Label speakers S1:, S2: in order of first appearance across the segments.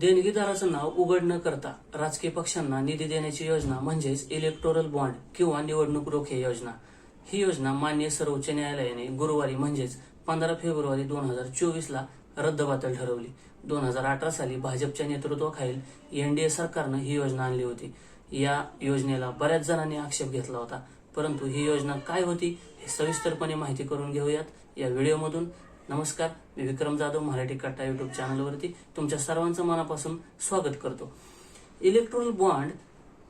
S1: देणगीदाराचं नाव उघड न करता राजकीय पक्षांना निधी देण्याची योजना म्हणजेच इलेक्टोरल बॉन्ड किंवा निवडणूक रोखे योजना. ही योजना मान्य सर्वोच्च न्यायालयाने गुरुवारी म्हणजेच पंधरा फेब्रुवारी दोन हजार चोवीस ला रद्दबातल ठरवली. दोन हजार अठरा साली भाजपच्या नेतृत्वाखालील एनडीए सरकारनं ही योजना आणली होती. या योजनेला बऱ्याच जणांनी आक्षेप घेतला होता. परंतु ही योजना काय होती हे सविस्तरपणे माहिती करून घेऊयात. या व्हिडिओमधून नमस्कार मी विक्रम जाधव मराठी कट्टा युट्यूब चॅनलवरती तुमच्या सर्वांचं मनापासून स्वागत करतो. इलेक्ट्रॉनिक बॉन्ड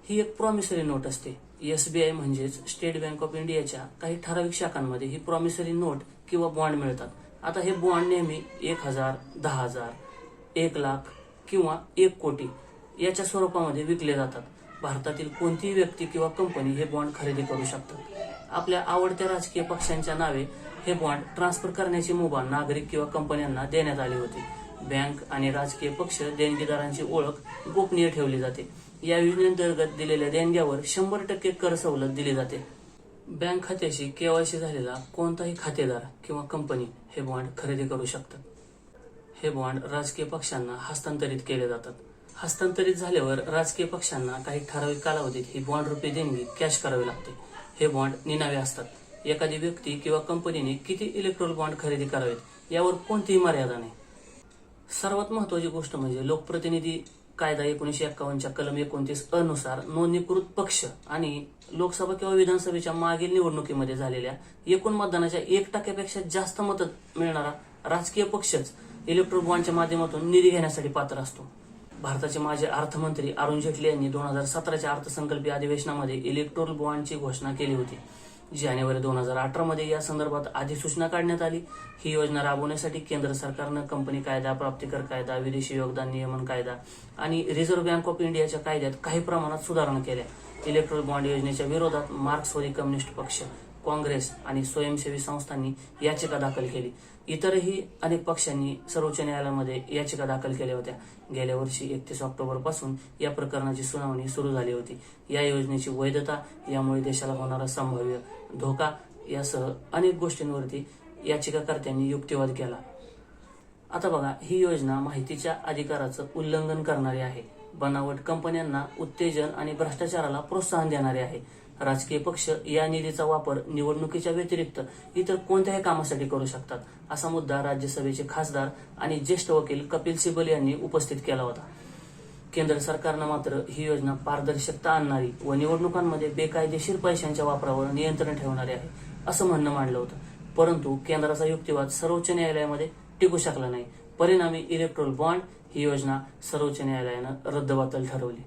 S1: ही एक प्रॉमिसरी नोट असते. एसबीआय म्हणजेच स्टेट बँक ऑफ इंडियाच्या काही ठराविक शाखांमध्ये ही प्रॉमिसरी नोट किंवा बॉन्ड मिळतात. आता हे बॉन्ड नेहमी एक हजार दहा हजार एक लाख किंवा एक कोटी याच्या स्वरूपामध्ये विकले जातात. भारतातील कोणतीही व्यक्ती किंवा कंपनी हे बॉन्ड खरेदी करू शकतात. आपल्या आवडत्या राजकीय पक्षांच्या नावे हे बॉन्ड ट्रान्सफर करण्याची मुभा नागरिक किंवा कंपन्यांना देण्यात आली होती. बँक आणि राजकीय पक्ष देणगीदारांची ओळख गोपनीय ठेवली जाते. या योजनेअंतर्गत दिलेल्या देणग्यावर शंभर टक्के कर सवलत दिली जाते. बँक खात्याशी केवायसी झालेला कोणताही खातेदार किंवा कंपनी हे बॉन्ड खरेदी करू शकतात. हे बॉन्ड राजकीय पक्षांना हस्तांतरित केले जातात. हस्तांतरित झाल्यावर राजकीय पक्षांना काही ठराविक कालावधीत ही बॉन्ड रुपये देणगी कॅश करावी लागते. हे बॉन्ड निनावे असतात. एखादी व्यक्ती किंवा कंपनीने किती इलेक्ट्रॉल बॉन्ड खरेदी करावेत यावर कोणतीही मर्यादा नाही. सर्वात महत्वाची गोष्ट म्हणजे लोकप्रतिनिधी कायदा एकोणीशे एक्कावन्नच्या कलम एकोणतीस अनुसार नोंदणीकृत पक्ष आणि लोकसभा किंवा विधानसभेच्या मागील निवडणुकीमध्ये झालेल्या एकूण मतदानाच्या एक टक्क्यापेक्षा जास्त मत मिळणारा राजकीय पक्षच इलेक्ट्रॉल बॉन्डच्या माध्यमातून निधी घेण्यासाठी पात्र असतो. भारताचे माजी अर्थमंत्री अरुण जेटली यांनी दोन हजार सतराच्या अर्थसंकल्पीय अधिवेशनामध्ये इलेक्ट्रोल बॉन्डची घोषणा केली होती. जानेवारी दोन हजार अठरामध्ये या संदर्भात अधिसूचना काढण्यात आली. ही योजना राबवण्यासाठी केंद्र सरकारनं कंपनी कायदा प्राप्तिकर कायदा विदेशी योगदान नियमन कायदा आणि रिझर्व्ह बँक ऑफ इंडियाच्या कायद्यात काही प्रमाणात सुधारणा केल्या. इलेक्ट्रॉनिक बॉन्ड योजनेच्या विरोधात मार्क्सवादी कम्युनिस्ट पक्ष काँग्रेस आणि स्वयंसेवी संस्थांनी याचिका दाखल केली. इतरही अनेक पक्षांनी सर्वोच्च न्यायालयामध्ये याचिका दाखल केल्या होत्या. गेल्या वर्षी एकतीस ऑक्टोबरपासून या प्रकरणाची सुनावणी सुरू झाली होती. या योजनेची वैधता यामुळे देशाला होणारा संभाव्य धोका यासह अनेक गोष्टींवरती याचिकाकर्त्यांनी युक्तिवाद केला. आता बघा ही योजना माहितीच्या अधिकाराचं उल्लंघन करणारी आहे. बनावट कंपन्यांना उत्तेजन आणि भ्रष्टाचाराला प्रोत्साहन देणारे आहे. राजकीय पक्ष या निधीचा वापर निवडणुकीच्या व्यतिरिक्त इतर कोणत्याही कामासाठी करू शकतात असा मुद्दा राज्यसभेचे खासदार आणि ज्येष्ठ वकील कपिल सिबल यांनी उपस्थित केला होता. केंद्र सरकारनं मात्र ही योजना पारदर्शकता आणणारी व निवडणुकांमध्ये बेकायदेशीर पैशांच्या वापरावर नियंत्रण ठेवणारी आहे असं म्हणणं मांडलं होतं. परंतु केंद्राचा युक्तिवाद सर्वोच्च न्यायालयामध्ये टिकू शकला नाही. परिणामी इलेक्ट्रोल बॉन्ड ही योजना सर्वोच्च न्यायालयानं रद्दबातल ठरवली.